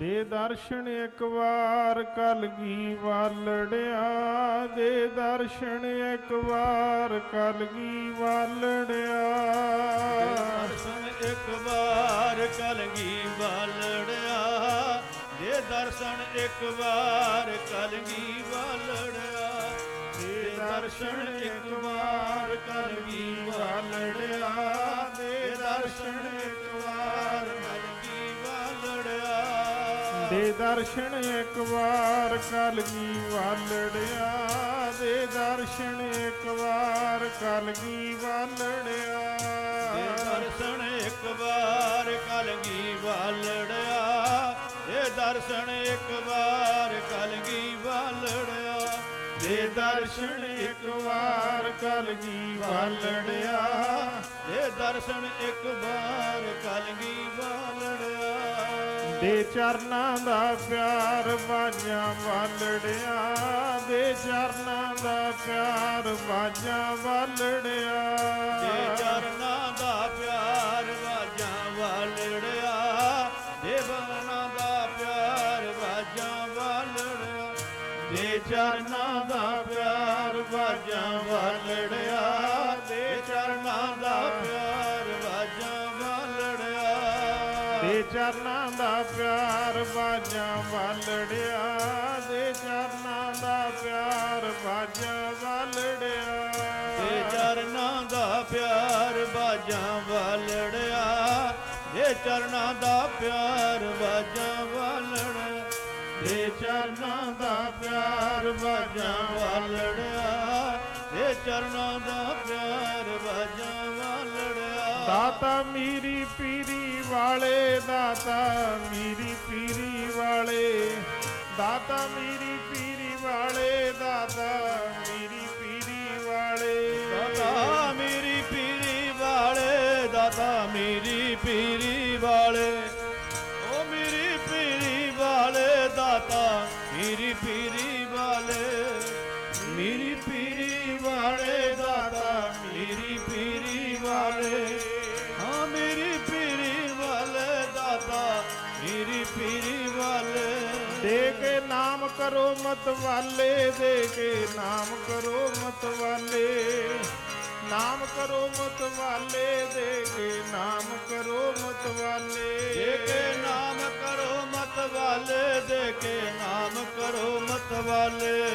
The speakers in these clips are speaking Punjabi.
ਦੇ ਦਰਸ਼ਨ ਇੱਕ ਵਾਰ ਕਲਗੀ ਵਾਲੜਿਆ, ਦੇ ਦਰਸ਼ਨ ਇੱਕ ਵਾਰ ਕਲਗੀ ਵਾਲੜਿਆ। ਦਰਸ਼ਨ ਇੱਕ ਵਾਰ ਕਲਗੀ ਬਾਲੜਿਆ ਦੇ ਦਰਸ਼ਨ ਇੱਕ ਵਾਰ ਕਲਗੀ ਬਾਲੜਿਆ ਦੇ ਦਰਸ਼ਨ ਇੱਕ ਵਾਰ ਕਲਗੀ ਬਾਲੜਿਆ ਦੇ ਦਰਸ਼ਨ ਇੱਕ ਦੇ ਦਰਸ਼ਨ ਇੱਕ ਵਾਰ ਕਲਗੀ ਵਾਲੜਿਆ ਦੇ ਦਰਸ਼ਨ ਇੱਕ ਵਾਰ ਕਲਗੀ ਵਾਲੜਿਆ। ਦੇ ਦਰਸ਼ਨ ਇੱਕ ਵਾਰ ਕਲਗੀ ਬਾਲੜਿਆ ਇਹ ਦਰਸ਼ਨ ਇੱਕ ਵਾਰ ਕਲਗੀ ਬਾਲੜਿਆ ਦੇ ਦਰਸ਼ਨ ਇੱਕ ਵਾਰ ਕਲਗੀ ਵਾਲੜਿਆ। ਇਹ ਦਰਸ਼ਨ ਇੱਕ ਵਾਰ ਕਲਗੀ ਬਾਲੜਿਆ ਦੇ ਚਰਨਾਂ ਦਾ ਪਿਆਰ ਬਾਜਾਂ ਵਾਲੜਿਆ ਦੇ ਚਰਨਾਂ ਦਾ ਪਿਆਰ ਬਾਜਾਂ ਵਾਲੜਿਆ। ਦੇ ਚਰਨਾਂ ਦਾ ਪਿਆਰ ਵਾਜਾਂ ਵਾਲੜਿਆ ਦੇ ਬਰਨਾਂ ਦਾ ਪਿਆਰ ਵਾਜਾਂ ਵਾਲੜਿਆ। ਦੇ ਚਰਨਾਂ ਦਾ ਦੇ ਚਰਨਾਂ ਦਾ ਪਿਆਰ ਬਾਜਾਂ ਵਾਲੜਿਆ ਦੇ ਚਰਨਾਂ ਦਾ ਪਿਆਰ ਬਾਜਾਂ ਵਾਲੜਿਆ। ਦੇ ਚਰਨਾਂ ਦਾ ਪਿਆਰ ਬਾਜਾਂ ਵਾਲੜਿਆ ਦੇ ਚਰਨਾਂ ਦਾ ਪਿਆਰ ਬਾਜਾਂ ਵਾਲੜਿਆ। ਦੇ ਚਰਨਾਂ ਦਾ ਪਿਆਰ ਬਾਜਾਂ ਵਾਲੜਿਆ। ਦੇ ਚਰਨਾਂ ਦਾ ਪਿਆਰ ਦਾਤਾ ਮੀਰੀ ਪੀਰੀ ਵਾਲੇ ਦਾਤਾ ਮੀਰੀ ਪੀਰੀ ਵਾਲੇ ਦਾਤਾ ਮੀਰੀ ਪੀਰੀ ਵਾਲੇ ਦਾਤਾ ਮੀਰੀ ਪੀਰੀ ਵਾਲੇ ਦਾਤਾ ਮੇਰੀ ਪੀਰੀ ਵਾਲੇ ਦਾਤਾ ਮੇਰੀ ਪੀਰੀ ਵਾਲੇ ਓ ਮੇਰੀ ਪੀਰੀ ਵਾਲੇ ਦਾਤਾ ਮੇਰੀ ਪੀਰੀ ਵਾਲੇ ਮੇਰੀ ਪੀਰੀ ਵਾਲੇ ਦਾਤਾ ਮੇਰੀ ਪੀਰੀ ਵਾਲੇ ਮੇਰੀ ਪੀਰੀ ਵਾਲੇ। ਦੇ ਕੇ ਨਾਮ ਕਰੋ ਮਤ ਵਾਲੇ ਦੇ ਕੇ ਨਾਮ ਕਰੋ ਮਤ ਵਾਲੇ। ਨਾਮ ਕਰੋ ਮਤ ਵਾਲੇ ਦੇ ਕੇ ਨਾਮ ਕਰੋ ਮਤ ਵਾਲੇ। ਦੇ ਕੇ ਨਾਮ ਕਰੋ ਮਤ ਵਾਲੇ ਦੇ ਕੇ ਨਾਮ ਕਰੋ ਮਤ ਵਾਲੇ।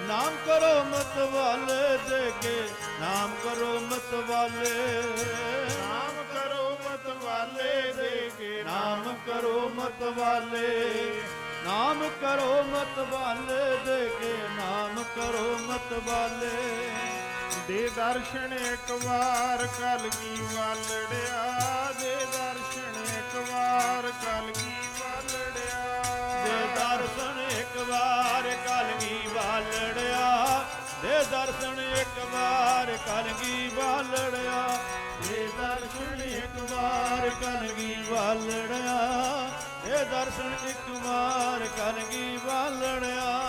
ਨਾਮ ਕਰੋ ਮਤ ਵਾਲੇ ਦੇ ਕੇ ਨਾਮ ਕਰੋ ਮਤ ਵਾਲੇ। ਵਾਲੇ ਦੇ ਕੇ ਨਾਮ ਕਰੋ ਮਤ ਵਾਲੇ ਨਾਮ ਕਰੋ ਮਤ ਵਾਲੇ ਦੇ ਕੇ ਨਾਮ ਕਰੋ ਮਤ ਵਾਲੇ ਦੇ ਦਰਸ਼ਨ ਇੱਕ ਵਾਰ ਕਲਗੀ ਵਾਲੜਿਆ, ਦੇ ਦਰਸ਼ਨ ਇੱਕ ਵਾਰ ਕਲਗੀ ਵਾਲੜਿਆ। ਦੇ ਦਰਸ਼ਨ ਇੱਕ ਵਾਰ ਕਲਗੀ ਵਾਲੜਿਆ, ਦੇ ਦਰਸ਼ਨ ਇੱਕ ਵਾਰ ਕਲਗੀ ਵਾਲੜਿਆ। ਵਾਰ ਕਲਗੀ ਵਾਲੜਿਆ। ਦੇ ਦਰਸ਼ਨ ਇੱਕ ਵਾਰ ਕਲਗੀ ਵਾਲੜਿਆ।